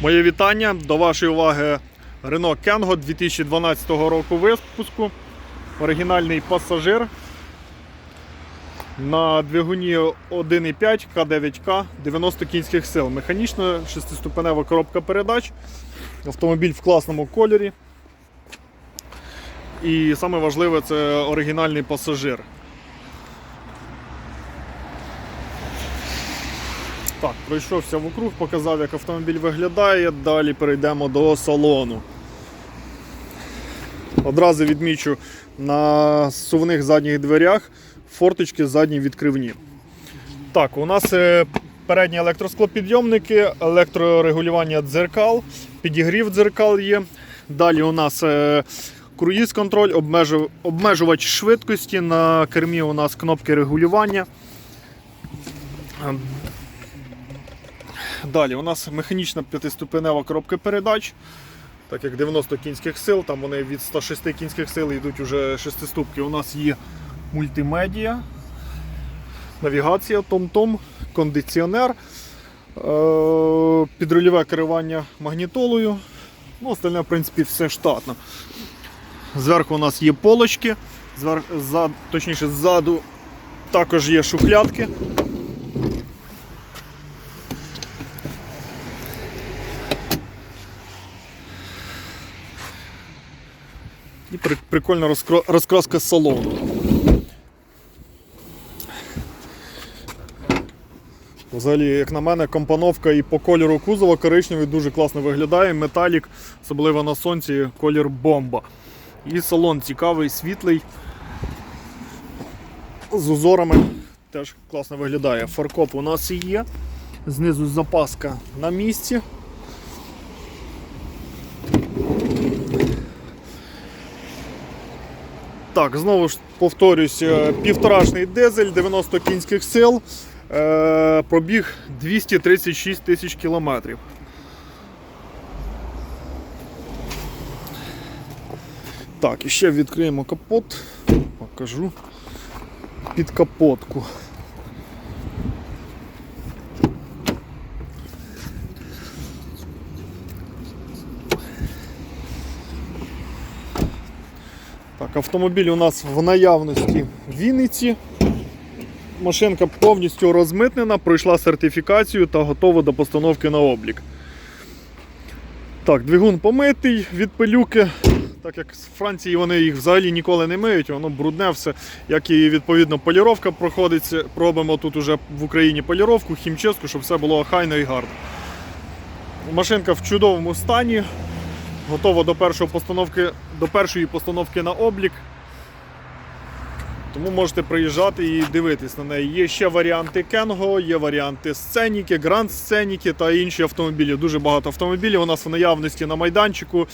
Моє вітання до вашої уваги Renault Kengo 2012 року випуску. Оригінальний пасажир на двигуні 1,5 К9К 90 кінських сил. Механічна шестиступенева коробка передач. Автомобіль в класному кольорі. І саме важливе це оригінальний пасажир. Так, пройшовся вокруг, показав, як автомобіль виглядає. Далі перейдемо до салону. Одразу відмічу на сувних задніх дверях форточки задні відкривні. Так, у нас е, передні електросклопідйомники, електрорегулювання дзеркал, підігрів дзеркал є. Далі у нас е, круїз контроль, обмежу- обмежувач швидкості. На кермі у нас кнопки регулювання. Далі у нас механічна п'ятиступенева коробка передач. Так як 90 кінських сил, там вони від 106 кінських сил йдуть уже шестиступки. У нас є мультимедіа, навігація, том-том, кондиціонер, е- підрульове керування магнітолою. Ну, остальне, в принципі, все штатно. Зверху у нас є полочки, звер... ззад... точніше, ззаду також є шухлядки. І прикольна розкраска салону. Взагалі, як на мене, компоновка і по кольору кузова коричневий дуже класно виглядає. Металік, особливо на сонці, колір бомба. І салон цікавий, світлий. З узорами теж класно виглядає. Фаркоп у нас і є. Знизу запаска на місці. Так, знову ж повторюсь, е, півторашний дизель, 90 кінських сил, е, пробіг 236 тисяч кілометрів. Так, і ще відкриємо капот, покажу під капотку. Так, автомобіль у нас в наявності в Вінниці. Машинка повністю розмитнена, пройшла сертифікацію та готова до постановки на облік. Так, двигун помитий від пилюки. Так як з Франції вони їх взагалі ніколи не миють, воно брудне все, як і відповідно поліровка проходиться. Пробуємо тут уже в Україні поліровку, хімчистку, щоб все було охайно і гарно. Машинка в чудовому стані, готова до першої постановки, до першої постановки на облік. Тому можете приїжджати і дивитись на неї. Є ще варіанти Кенго, є варіанти Сценіки, Гранд Сценіки та інші автомобілі. Дуже багато автомобілів у нас в наявності на майданчику е-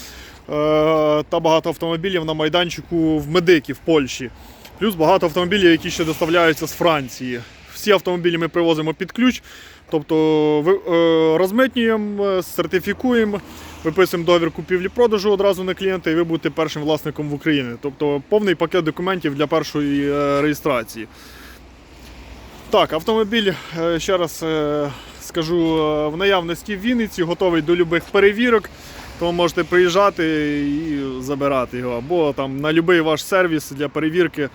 та багато автомобілів на майданчику в Медикі в Польщі. Плюс багато автомобілів, які ще доставляються з Франції. Всі автомобілі ми привозимо під ключ, тобто е, розмитнюємо, сертифікуємо, виписуємо договір купівлі-продажу одразу на клієнта, і ви будете першим власником в Україні. Тобто повний пакет документів для першої е, реєстрації. Так, автомобіль, е, ще раз е, скажу, в наявності в Вінниці, готовий до будь-яких перевірок. Тому можете приїжджати і забирати його. Або там на будь-який ваш сервіс для перевірки,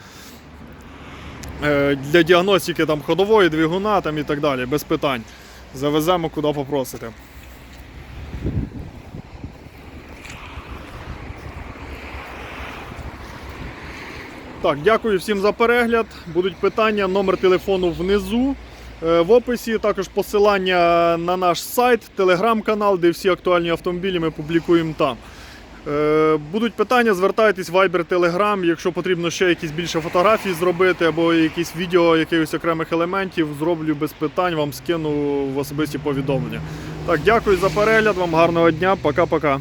для діагностики там, ходової, двигуна там, і так далі, без питань. Завеземо куди попросите. Так, дякую всім за перегляд. Будуть питання, номер телефону внизу е, в описі. Також посилання на наш сайт, телеграм-канал, де всі актуальні автомобілі ми публікуємо там. Е, Будуть питання, звертайтесь в Viber, Telegram, якщо потрібно ще якісь більше фотографій зробити або якісь відео якихось окремих елементів, зроблю без питань, вам скину в особисті повідомлення. Так, дякую за перегляд, вам гарного дня, пока-пока.